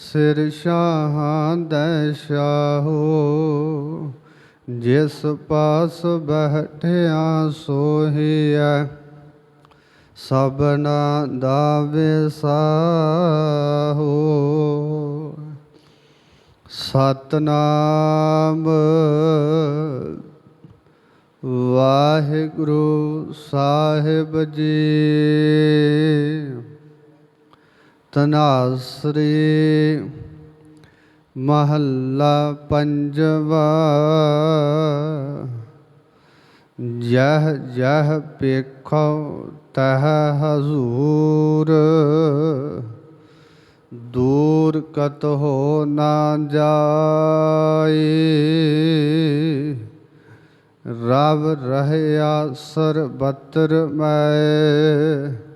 ਸਿਰ ਸ਼ਾਹਾਂ ਦੈ ਸ਼ਾਹੋ ਜਿਸ ਪਾਸ ਬਹਿਠਿਆ ਸੋਹੀਐ ਸਭਨਾ ਦਾ ਵਿਸਾਹੋ, ਸਤਨਾਮ ਵਾਹਿਗੁਰੂ ਸਾਹਿਬ ਜੀ। ਤਨਾਸਰੀ ਮਹੱਲਾ ਪੰਜਵਾ। ਜਹ ਜਹ ਪੇਖੋ ਤਹ ਹਜ਼ੂਰ, ਦੂਰ ਕਤ ਹੋ ਨਾ ਜਾਏ। ਰਵ ਰਹਿਆ ਸਰਬਤਰ ਮੈਂ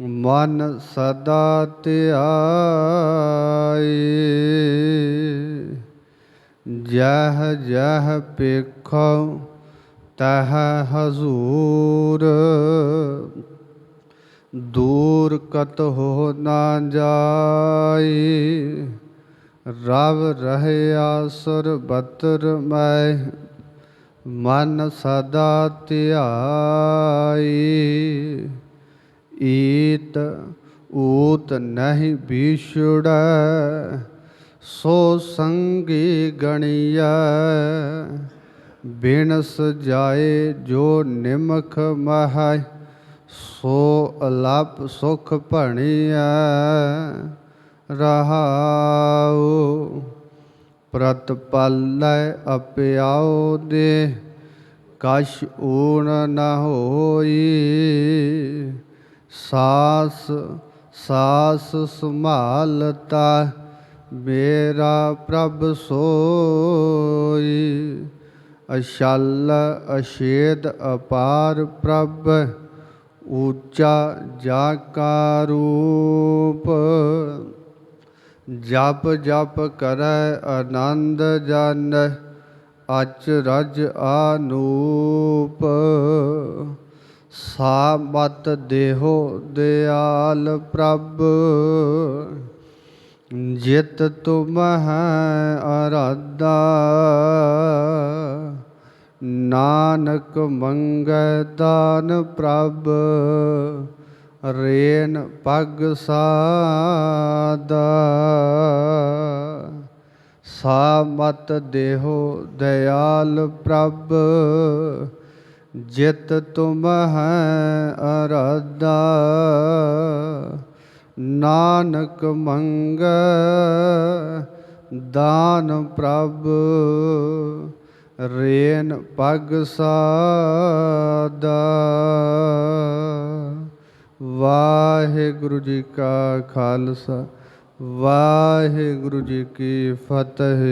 ਮਨ ਸਦਾ ਧਿਆਈ ਜਹ ਜਹ ਪੇਖੋ ਤਹ ਹਜ਼ੂਰ। ਦੂਰ ਕਤ ਹੋ ਨਾ ਜਾਈ ਰਵ ਰਹਿਆ ਸਰਬਤਰ ਮੈਂ। ਮਨ ਸਦਾ ਧਿਆਈ ਈਤ ਊਤ ਨਹੀਂ ਵਿਛੜੈ ਸੋ ਸੰਗੀ ਗਣਿਆ ਬਿਨਸ ਜਾਏ ਜੋ ਨਿਮਖ ਮਹੈ, ਸੋ ਅਲਪ ਸੁਖ ਭਣੀਐ। ਰਹਾਉ ਪ੍ਰਤਪਲੈ ਅਪਿਆਉ ਦੇ ਕਛ ਊਣ ਨ ਹੋਈ। ਸਾਸ ਸਾਸ ਸੰਭਾਲਤਾ ਮੇਰਾ ਪ੍ਰਭ ਸੋਈ। ਅਸ਼ਲ ਅਸ਼ੇਦ ਅਪਾਰ ਪ੍ਰਭ ਉੱਚਾ ਜਾ ਕਾ ਰੂਪ। ਜਪ ਜਪ ਕਰੈ ਆਨੰਦ ਜਨ, ਅਚਰਜ ਆਨੂਪ। ਸਾ ਮਤ ਦੇਹੋ ਦਿਆਲ ਪ੍ਰਭ, ਜਿਤ ਤੁਮ ਹੈ ਅਰਾਦਾ ਨਾਨਕ ਮੰਗੈ ਦਾਨ ਪ੍ਰਭ, ਰੇਨ ਪਗ ਸਾਦਾ ਸਾ ਮਤ ਦੇਹੋ ਦਿਆਲ ਪ੍ਰਭ ਜਿਤ ਤੁਮ ਹੈ ਅਰਾਧਾ, ਨਾਨਕ ਮੰਗ ਦਾਨ ਪ੍ਰਭ, ਰੇਨ ਪਗ ਸਾਦਾ। ਵਾਹਿਗੁਰੂ ਜੀ ਕਾ ਖਾਲਸਾ, ਵਾਹਿਗੁਰੂ ਜੀ ਕੀ ਫਤਿਹ।